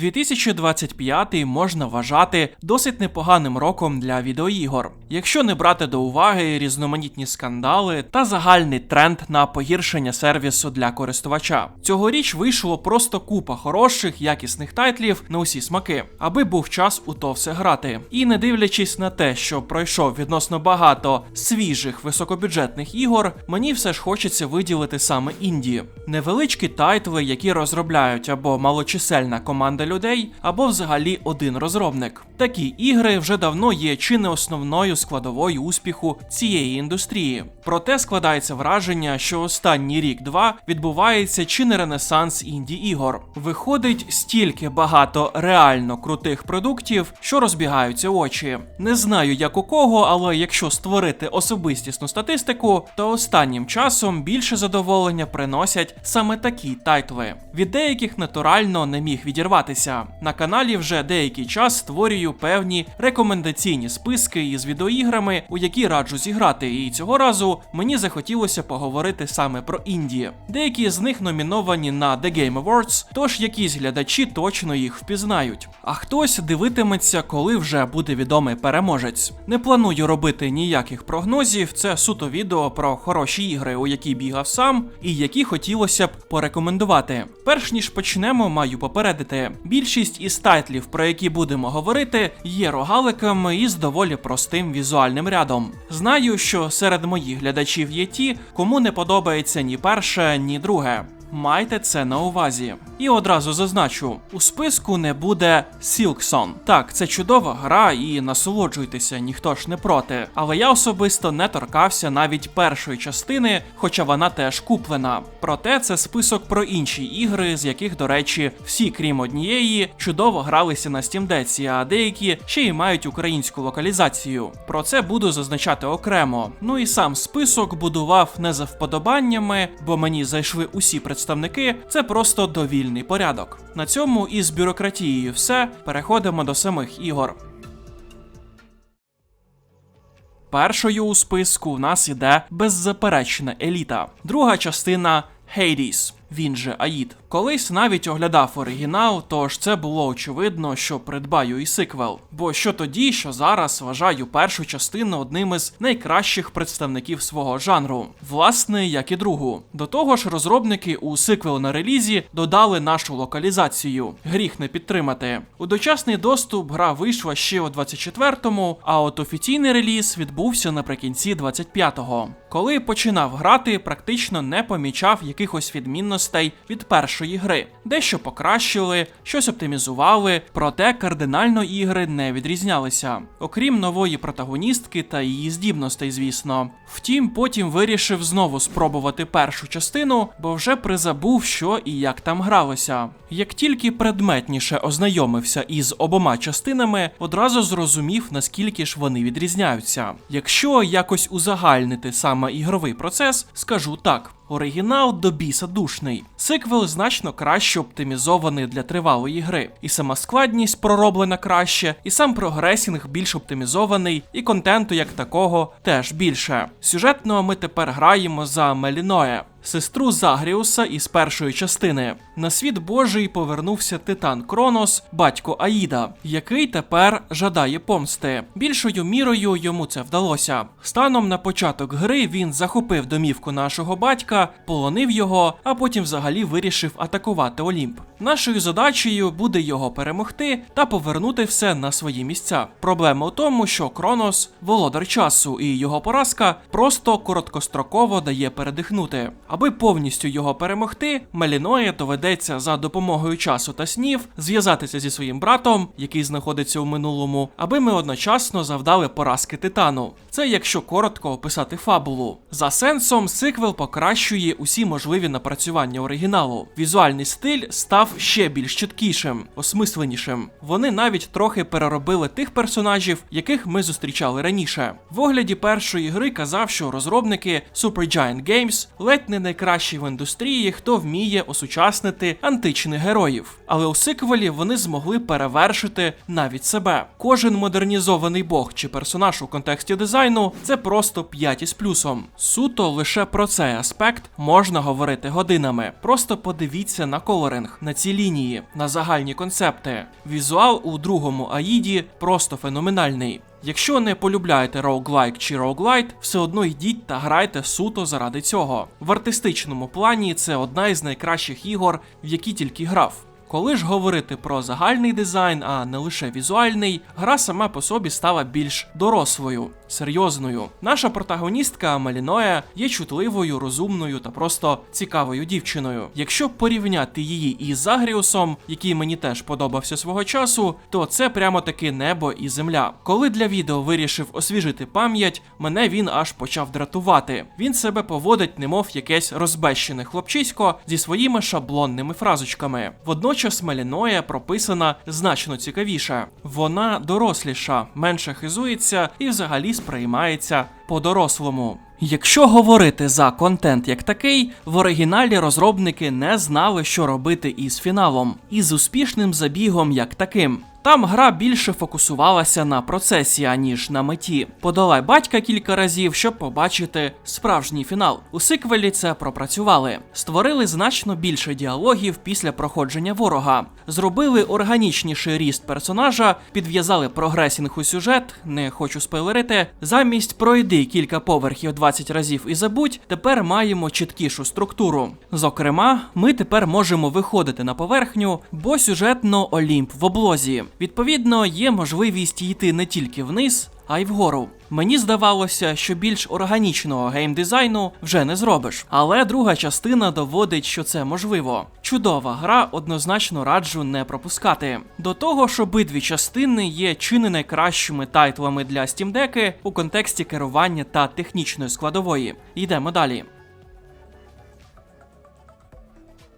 2025 можна вважати досить непоганим роком для відеоігор, якщо не брати до уваги різноманітні скандали та загальний тренд на погіршення сервісу для користувача. Цьогоріч вийшло просто купа хороших, якісних тайтлів на усі смаки, аби був час у то все грати. І не дивлячись на те, що пройшов відносно багато свіжих високобюджетних ігор, мені все ж хочеться виділити саме інді. Невеличкі тайтли, які розробляють або малочисельна команда людей, або взагалі один розробник. Такі ігри вже давно є чи не основною складовою успіху цієї індустрії. Проте складається враження, що останній рік-два відбувається чи не ренесанс інді ігор. Виходить стільки багато реально крутих продуктів, що розбігаються очі. Не знаю як у кого, але якщо створити особистісну статистику, то останнім часом більше задоволення приносять саме такі тайтли. Від деяких натурально не міг відірватися. На каналі вже деякий час створюю певні рекомендаційні списки із відеоіграми, у які раджу зіграти. І цього разу мені захотілося поговорити саме про інді. Деякі з них номіновані на The Game Awards, тож якісь глядачі точно їх впізнають. А хтось дивитиметься, коли вже буде відомий переможець. Не планую робити ніяких прогнозів. Це суто відео про хороші ігри, у які бігав сам, і які хотілося б порекомендувати. Перш ніж почнемо, маю попередити. Більшість із тайтлів, про які будемо говорити, є рогаликами із доволі простим візуальним рядом. Знаю, що серед моїх глядачів є ті, кому не подобається ні перше, ні друге. Майте це на увазі. І одразу зазначу: у списку не буде Silkson. Так, це чудова гра, і насолоджуйтеся, ніхто ж не проти. Але я особисто не торкався навіть першої частини, хоча вона теж куплена. Проте це список про інші ігри, з яких, до речі, всі, крім однієї, чудово гралися на Steam а деякі ще й мають українську локалізацію. Про це буду зазначати окремо. Ну і сам список будував не за вподобаннями, бо мені зайшли усі представники. Це просто довільний порядок. На цьому із бюрократією все. Переходимо до самих ігор. Першою у списку в нас іде беззаперечна еліта. Друга частина Hades, він же Аїд. Колись навіть оглядав оригінал, тож це було очевидно, що придбаю і сиквел. Бо що тоді, що зараз вважаю першу частину одним із найкращих представників свого жанру, власне, як і другу. До того ж, розробники у сиквел на релізі додали нашу локалізацію. Гріх не підтримати. У дочасний доступ гра вийшла ще у 24-му, а от офіційний реліз відбувся наприкінці 25-го. Коли починав грати, практично не помічав якихось відмінностей від першої гри. Дещо покращили, щось оптимізували, проте кардинально ігри не відрізнялися, окрім нової протагоністки та її здібностей, звісно. Втім, потім вирішив знову спробувати першу частину, бо вже призабув, що і як там гралося. Як тільки предметніше ознайомився із обома частинами, одразу зрозумів, наскільки ж вони відрізняються. Якщо якось узагальнити саме ігровий процес, скажу так. Оригінал до біса душний. Сиквел значно краще оптимізований для тривалої гри. І сама складність пророблена краще, і сам прогресінг більш оптимізований, і контенту як такого теж більше. Сюжетно ми тепер граємо за Меліноє. Сестру Загріуса із першої частини на світ Божий повернувся Титан Кронос, батько Аїда, який тепер жадає помсти. Більшою мірою йому це вдалося. Станом на початок гри він захопив домівку нашого батька, полонив його, а потім взагалі вирішив атакувати Олімп. Нашою задачею буде його перемогти та повернути все на свої місця. Проблема у тому, що Кронос володар часу, і його поразка просто короткостроково дає передихнути. Аби повністю його перемогти, Меліної доведеться за допомогою часу та снів зв'язатися зі своїм братом, який знаходиться у минулому, аби ми одночасно завдали поразки титану. Це якщо коротко описати фабулу. За сенсом, сиквел покращує усі можливі напрацювання оригіналу. Візуальний стиль став ще більш чіткішим, осмисленішим. Вони навіть трохи переробили тих персонажів, яких ми зустрічали раніше. В огляді першої гри казав, що розробники Supergiant Games ледь не найкращі в індустрії, хто вміє осучаснити античних героїв. Але у сиквелі вони змогли перевершити навіть себе. Кожен модернізований бог чи персонаж у контексті дизайну це просто 5 із плюсом. Суто лише про цей аспект можна говорити годинами. Просто подивіться на колоринг, на ці лінії, на загальні концепти. Візуал у другому Аїді просто феноменальний. Якщо не полюбляєте роуглайк чи роуглайт, все одно йдіть та грайте суто заради цього. В артистичному плані це одна із найкращих ігор, в які тільки грав. Коли ж говорити про загальний дизайн, а не лише візуальний, гра сама по собі стала більш дорослою, серйозною. Наша протагоністка Маліноя є чутливою, розумною та просто цікавою дівчиною. Якщо порівняти її із Загріусом, який мені теж подобався свого часу, то це прямо таки небо і земля. Коли для відео вирішив освіжити пам'ять, мене він аж почав дратувати. Він себе поводить, немов якесь розбещене хлопчисько зі своїми шаблонними фразочками. Водночас Маліноя прописана значно цікавіше. Вона доросліша, менше хизується і взагалі сприймається по-дорослому. Якщо говорити за контент як такий, в оригіналі розробники не знали, що робити із фіналом, і з успішним забігом як таким. Там гра більше фокусувалася на процесі, аніж на меті. Подолай батька кілька разів, щоб побачити справжній фінал. У сиквелі це пропрацювали. Створили значно більше діалогів після проходження ворога, зробили органічніший ріст персонажа, підв'язали прогресінг у сюжет, не хочу спойлерити. Замість пройди кілька поверхів 20 разів і забудь, тепер маємо чіткішу структуру. Зокрема, ми тепер можемо виходити на поверхню, бо сюжетно Олімп в облозі. Відповідно, є можливість йти не тільки вниз, а й вгору. Мені здавалося, що більш органічного геймдизайну вже не зробиш. Але друга частина доводить, що це можливо. Чудова гра, однозначно раджу не пропускати. До того ж, обидві частини є чи не найкращими тайтлами для Steam Deck у контексті керування та технічної складової. Йдемо далі.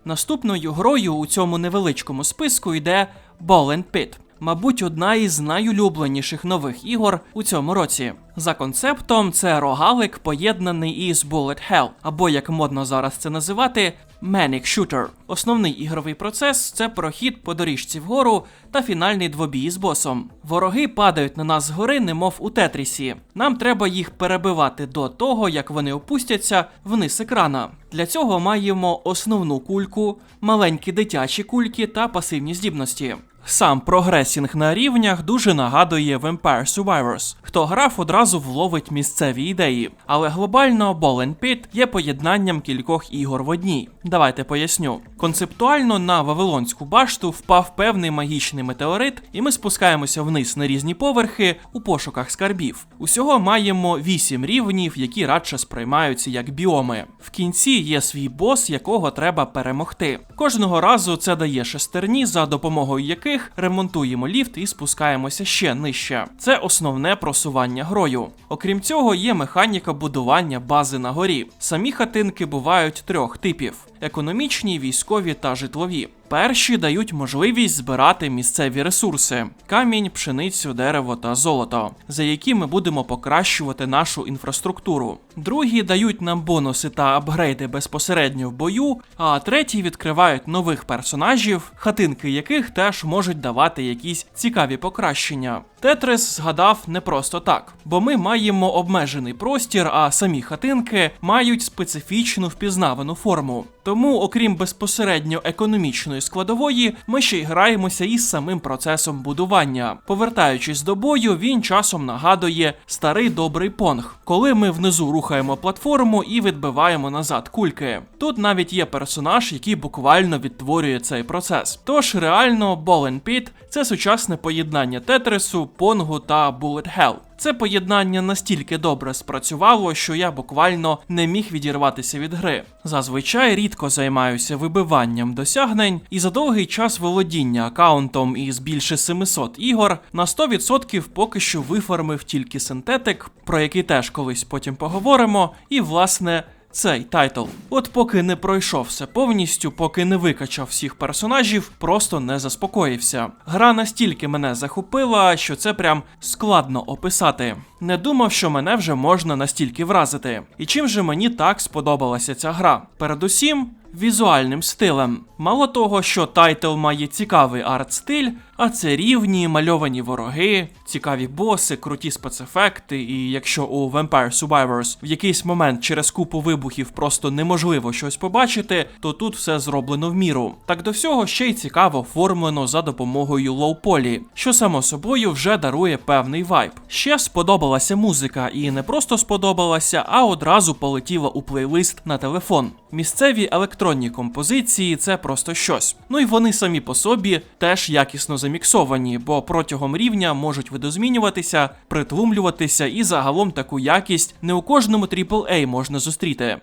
Наступною грою у цьому невеличкому списку йде Ball Pit. Мабуть, одна із найулюбленіших нових ігор у цьому році. За концептом, це рогалик, поєднаний із Bullet Hell, або як модно зараз це називати, Manic Shooter. Основний ігровий процес це прохід по доріжці вгору та фінальний двобій з босом. Вороги падають на нас згори, немов у тетрісі. Нам треба їх перебивати до того, як вони опустяться вниз екрана. Для цього маємо основну кульку, маленькі дитячі кульки та пасивні здібності. Сам прогресінг на рівнях дуже нагадує Vampire Survivors. Хто грав, одразу вловить місцеві ідеї. Але глобально Ball Pit є поєднанням кількох ігор в одній. Давайте поясню. Концептуально на Вавилонську башту впав певний магічний метеорит, і ми спускаємося вниз на різні поверхи у пошуках скарбів. Усього маємо 8 рівнів, які радше сприймаються як біоми. В кінці є свій бос, якого треба перемогти. Кожного разу це дає шестерні, за допомогою яких ремонтуємо ліфт і спускаємося ще нижче. Це основне просування грою. Окрім цього, є механіка будування бази на горі. Самі хатинки бувають трьох типів: економічні, військові та житлові. Перші дають можливість збирати місцеві ресурси: камінь, пшеницю, дерево та золото, за які ми будемо покращувати нашу інфраструктуру. Другі дають нам бонуси та апгрейди безпосередньо в бою, а треті відкривають нових персонажів, хатинки яких теж можуть давати якісь цікаві покращення. Тетрис згадав не просто так, бо ми маємо обмежений простір, а самі хатинки мають специфічну впізнавану форму. Тому, окрім безпосередньо економічної складової, ми ще й граємося із самим процесом будування. Повертаючись до бою, він часом нагадує старий добрий понг, коли ми внизу рухаємо платформу і відбиваємо назад кульки. Тут навіть є персонаж, який буквально відтворює цей процес. Тож реально Ball and Pit – це сучасне поєднання тетрису, понгу та Bullet Hell. Це поєднання настільки добре спрацювало, що я буквально не міг відірватися від гри. Зазвичай рідко займаюся вибиванням досягнень, і за довгий час володіння аккаунтом із більше 700 ігор на 100% поки що виформив тільки синтетик, про який теж колись потім поговоримо, і власне. Цей тайтл. От поки не пройшов все повністю, поки не викачав всіх персонажів, просто не заспокоївся. Гра настільки мене захопила, що це прям складно описати. Не думав, що мене вже можна настільки вразити. І чим же мені так сподобалася ця гра? Передусім, візуальним стилем. Мало того, що тайтл має цікавий арт-стиль, а це рівні, мальовані вороги, цікаві боси, круті спецефекти, і якщо у Vampire Survivors в якийсь момент через купу вибухів просто неможливо щось побачити, то тут все зроблено в міру. Так до всього ще й цікаво оформлено за допомогою лоу-полі, що само собою вже дарує певний вайб. Ще сподобалася музика, і не просто сподобалася, а одразу полетіла у плейлист на телефон. Місцеві електронні композиції це просто щось. Ну і вони самі по собі теж якісно заміксовані, бо протягом рівня можуть видозмінюватися, притлумлюватися, і загалом таку якість не у кожному AAA можна зустріти.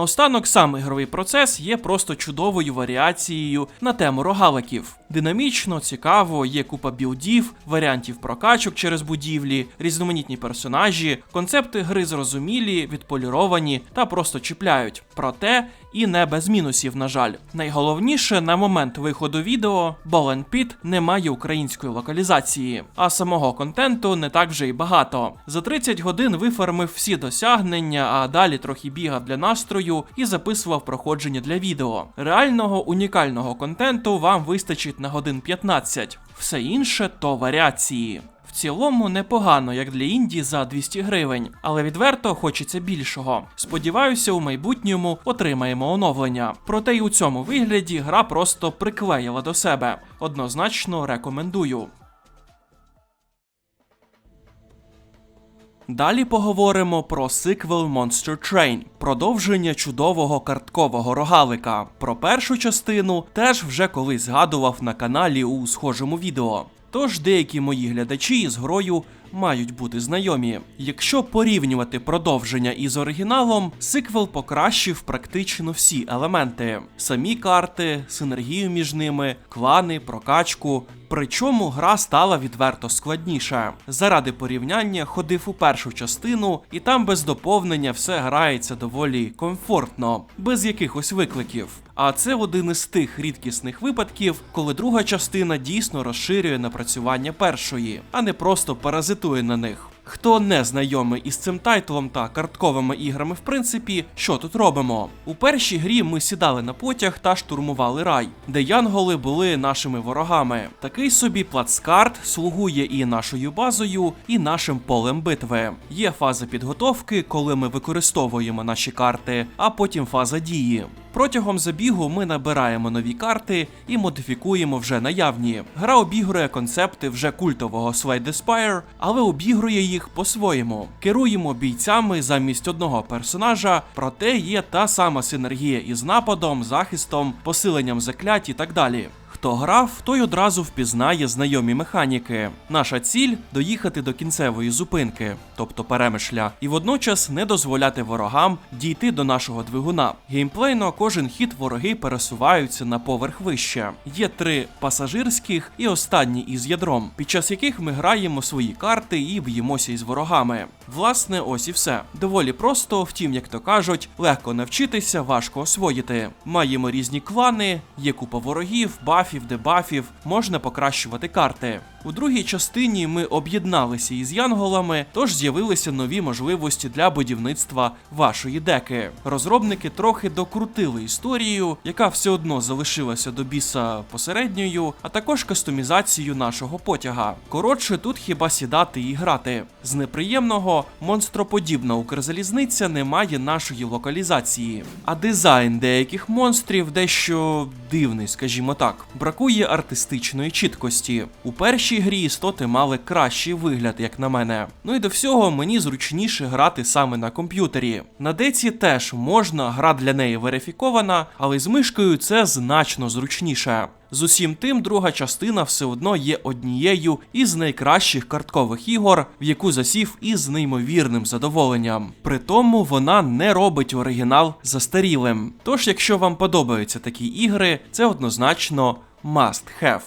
Наостанок сам ігровий процес є просто чудовою варіацією на тему рогаликів. Динамічно, цікаво, є купа білдів, варіантів прокачок через будівлі, різноманітні персонажі, концепти гри зрозумілі, відполіровані та просто чіпляють. Проте і не без мінусів, на жаль. Найголовніше на момент виходу відео Pit не має української локалізації, а самого контенту не так вже й багато. За 30 годин вифармив всі досягнення, а далі трохи бігав для настрою і записував проходження для відео. Реального унікального контенту вам вистачить на годин 15. Все інше то варіації. В цілому непогано, як для інді за 200 гривень, але відверто хочеться більшого. Сподіваюся, у майбутньому отримаємо оновлення. Проте й у цьому вигляді гра просто приклеїла до себе. Однозначно рекомендую. Далі поговоримо про сиквел Monster Train, продовження чудового карткового рогалика. Про першу частину теж вже колись згадував на каналі у схожому відео. Тож деякі мої глядачі з грою мають бути знайомі. Якщо порівнювати продовження із оригіналом, сиквел покращив практично всі елементи: самі карти, синергію між ними, клани, прокачку. Причому гра стала відверто складніша. Заради порівняння ходив у першу частину, і там без доповнення все грається доволі комфортно, без якихось викликів. А це один із тих рідкісних випадків, коли друга частина дійсно розширює напрацювання першої, а не просто паразитує на них. Хто не знайомий із цим тайтлом та картковими іграми, в принципі, що тут робимо? У першій грі ми сідали на потяг та штурмували рай, де янголи були нашими ворогами. Такий собі плацкарт слугує і нашою базою, і нашим полем битви. Є фаза підготовки, коли ми використовуємо наші карти, а потім фаза дії. Протягом забігу ми набираємо нові карти і модифікуємо вже наявні. Гра обігрує концепти вже культового Slay the Spire, але обігрує їх по-своєму. Керуємо бійцями замість одного персонажа, проте є та сама синергія із нападом, захистом, посиленням заклять і так далі. Хто грав, той одразу впізнає знайомі механіки. Наша ціль доїхати до кінцевої зупинки, тобто перемишля, і водночас не дозволяти ворогам дійти до нашого двигуна. Геймплейно кожен хід вороги пересуваються на поверх вище. Є три пасажирських і останні із ядром, під час яких ми граємо свої карти і б'ємося із ворогами. Власне, ось і все. Доволі просто, втім, як то кажуть, легко навчитися, важко освоїти. Маємо різні клани, є купа ворогів, бафів, дебафів, можна покращувати карти. У другій частині ми об'єдналися із янголами, тож з'явилися нові можливості для будівництва вашої деки. Розробники трохи докрутили історію, яка все одно залишилася до біса посередньою, а також кастомізацію нашого потяга. Коротше, тут хіба сідати і грати. З неприємного монстроподібна Укрзалізниця не має нашої локалізації, а дизайн деяких монстрів дещо дивний, скажімо так. Бракує артистичної чіткості. У першій грі істоти мали кращий вигляд, як на мене. Ну і до всього мені зручніше грати саме на комп'ютері. На деці теж можна, гра для неї верифікована, але з мишкою це значно зручніше. З усім тим, друга частина все одно є однією із найкращих карткових ігор, в яку засів із неймовірним задоволенням. При тому вона не робить оригінал застарілим. Тож, якщо вам подобаються такі ігри, це однозначно must have.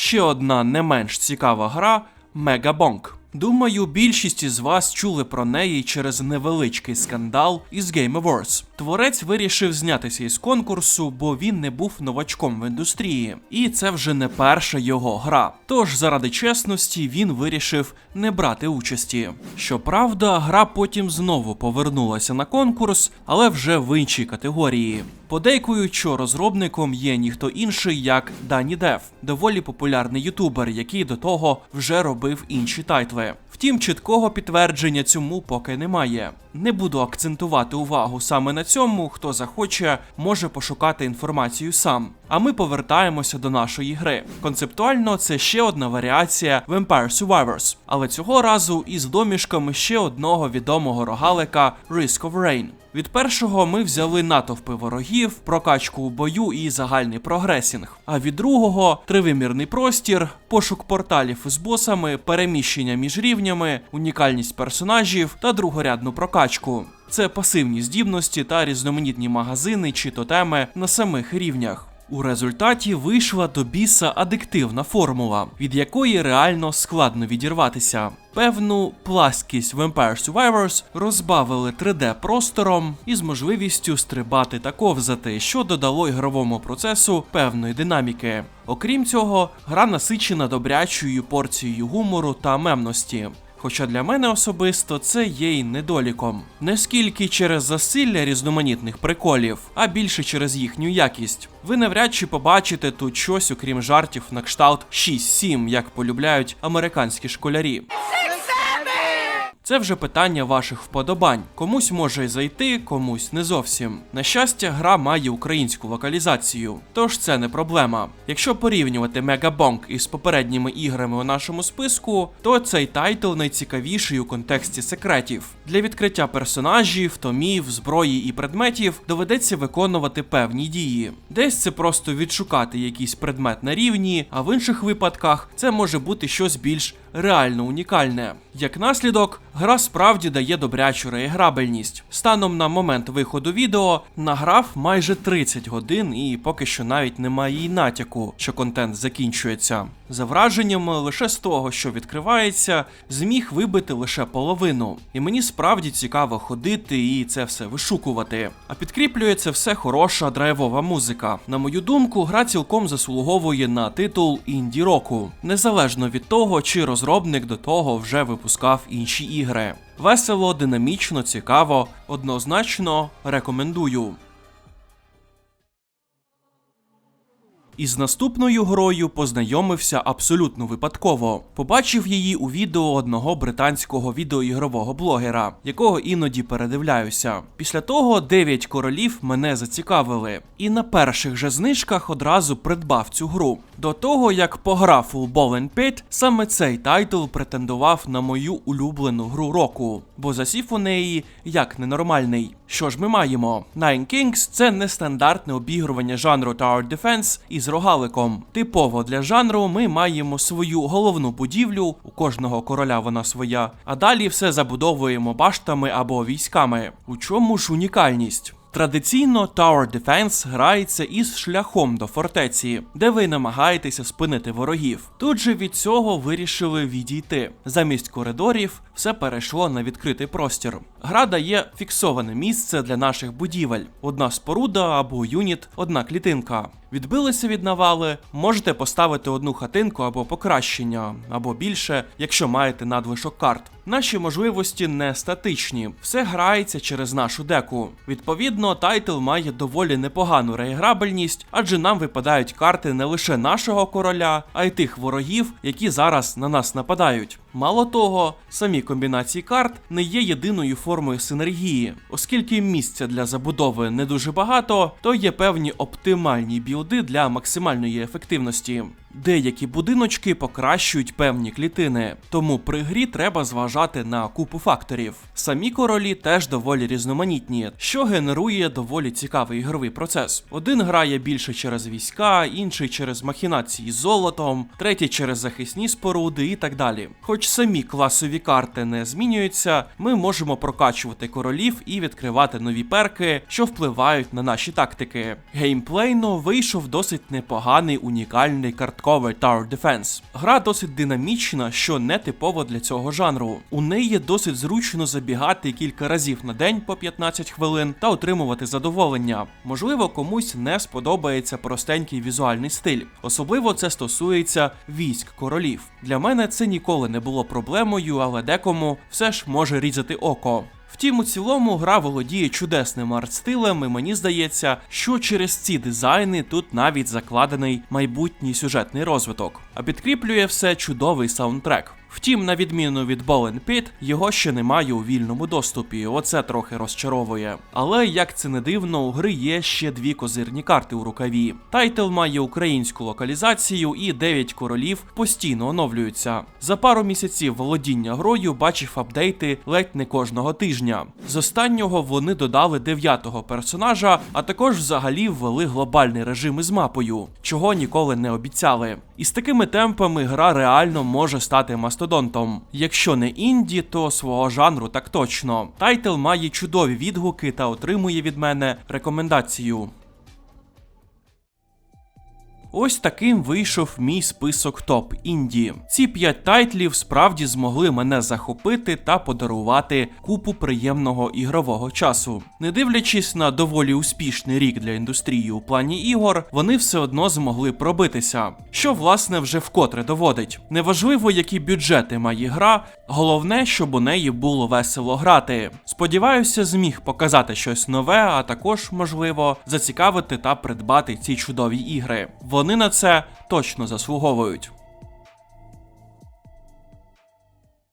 Ще одна не менш цікава гра Мегабонк. Думаю, більшість із вас чули про неї через невеличкий скандал із Game Awards. Творець вирішив знятися із конкурсу, бо він не був новачком в індустрії, і це вже не перша його гра. Тож, заради чесності, він вирішив не брати участі. Щоправда, гра потім знову повернулася на конкурс, але вже в іншій категорії. Подейкують, що розробником є ніхто інший, як Дані Дев, доволі популярний ютубер, який до того вже робив інші тайтли. Втім, чіткого підтвердження цьому поки немає. Не буду акцентувати увагу саме на цьому. Хто захоче, може пошукати інформацію сам. А ми повертаємося до нашої гри. Концептуально це ще одна варіація Vampire Survivors, але цього разу із домішками ще одного відомого рогалика Risk of Rain. Від першого ми взяли натовпи ворогів, прокачку у бою і загальний прогресінг. А від другого тривимірний простір, пошук порталів із босами, переміщення між рівнями, унікальність персонажів та другорядну прокачку. Це пасивні здібності та різноманітні магазини чи тотеми на самих рівнях. У результаті вийшла до біса адиктивна формула, від якої реально складно відірватися. Певну пласкість Vampire Survivors розбавили 3D простором із можливістю стрибати та ковзати, що додало ігровому процесу певної динаміки. Окрім цього, гра насичена добрячою порцією гумору та мемності. Хоча для мене особисто це є й недоліком. Не скільки через засилля різноманітних приколів, а більше через їхню якість. Ви навряд чи побачите тут щось, окрім жартів на кшталт 6-7, як полюбляють американські школярі. Це вже питання ваших вподобань. Комусь може зайти, комусь не зовсім. На щастя, гра має українську локалізацію, тож це не проблема. Якщо порівнювати Мегабонк із попередніми іграми у нашому списку, то цей тайтл найцікавіший у контексті секретів. Для відкриття персонажів, томів, зброї і предметів доведеться виконувати певні дії. Десь це просто відшукати якийсь предмет на рівні, а в інших випадках це може бути щось більш реально унікальне. Як наслідок, гра справді дає добрячу реіграбельність. Станом на момент виходу відео награв майже 30 годин і поки що навіть немає і натяку, що контент закінчується. За враженнями, лише з того, що відкривається, зміг вибити лише половину. І мені справді цікаво ходити і це все вишукувати. А підкріплює це все хороша драйвова музика. На мою думку, гра цілком заслуговує на титул інді року, незалежно від того, чи розробник до того вже випускав інші ігри. Весело, динамічно, цікаво, однозначно рекомендую. Із наступною грою познайомився абсолютно випадково. Побачив її у відео одного британського відеоігрового блогера, якого іноді передивляюся. Після того дев'ять королів мене зацікавили, і на перших же знижках одразу придбав цю гру. До того як пограв у Ball Pit, саме цей тайтл претендував на мою улюблену гру року, бо засів у неї як ненормальний. Що ж ми маємо? Nine Kings – це нестандартне обігрування жанру Tower Defense із рогаликом. Типово для жанру ми маємо свою головну будівлю, у кожного короля вона своя, а далі все забудовуємо баштами або військами. У чому ж унікальність? Традиційно Tower Defense грається із шляхом до фортеці, де ви намагаєтеся спинити ворогів. Тут же від цього вирішили відійти. Замість коридорів все перейшло на відкритий простір. Гра дає фіксоване місце для наших будівель: одна споруда або юніт, одна клітинка. Відбилися від навали, можете поставити одну хатинку або покращення, або більше, якщо маєте надлишок карт. Наші можливості не статичні, все грається через нашу деку. Відповідно, тайтл має доволі непогану реіграбельність, адже нам випадають карти не лише нашого короля, а й тих ворогів, які зараз на нас нападають. Мало того, самі комбінації карт не є єдиною формою синергії, оскільки місця для забудови не дуже багато, то є певні оптимальні білди для максимальної ефективності. Деякі будиночки покращують певні клітини, тому при грі треба зважати на купу факторів. Самі королі теж доволі різноманітні, що генерує доволі цікавий ігровий процес. Один грає більше через війська, інший через махінації з золотом, третій через захисні споруди і так далі. Хоч самі класові карти не змінюються, ми можемо прокачувати королів і відкривати нові перки, що впливають на наші тактики. Геймплейно вийшов досить непоганий унікальний картковий Tower Defense. Гра досить динамічна, що не типово для цього жанру. У неї досить зручно забігати кілька разів на день по 15 хвилин та отримувати задоволення. Можливо, комусь не сподобається простенький візуальний стиль. Особливо це стосується військ королів. Для мене це ніколи не було проблемою, але декому все ж може різати око. Втім, у цілому гра володіє чудесним арт-стилем, і мені здається, що через ці дизайни тут навіть закладений майбутній сюжетний розвиток, а підкріплює все чудовий саундтрек. Втім, на відміну від Ball Pit, його ще немає у вільному доступі. Оце трохи розчаровує. Але як це не дивно, у гри є ще дві козирні карти у рукаві. Тайтл має українську локалізацію, і 9 королів постійно оновлюються. За пару місяців володіння грою бачив апдейти ледь не кожного тижня. З останнього вони додали дев'ятого персонажа, а також взагалі ввели глобальний режим із мапою, чого ніколи не обіцяли. І з такими темпами гра реально може стати мастодонтом. Якщо не інді, то свого жанру так точно. Тайтл має чудові відгуки та отримує від мене рекомендацію. Ось таким вийшов мій список топ інді. Ці п'ять тайтлів справді змогли мене захопити та подарувати купу приємного ігрового часу. Не дивлячись на доволі успішний рік для індустрії у плані ігор, вони все одно змогли пробитися. Що власне вже вкотре доводить. Неважливо, які бюджети має гра, головне, щоб у неї було весело грати. Сподіваюся, зміг показати щось нове, а також, можливо, зацікавити та придбати ці чудові ігри. Вони на це точно заслуговують.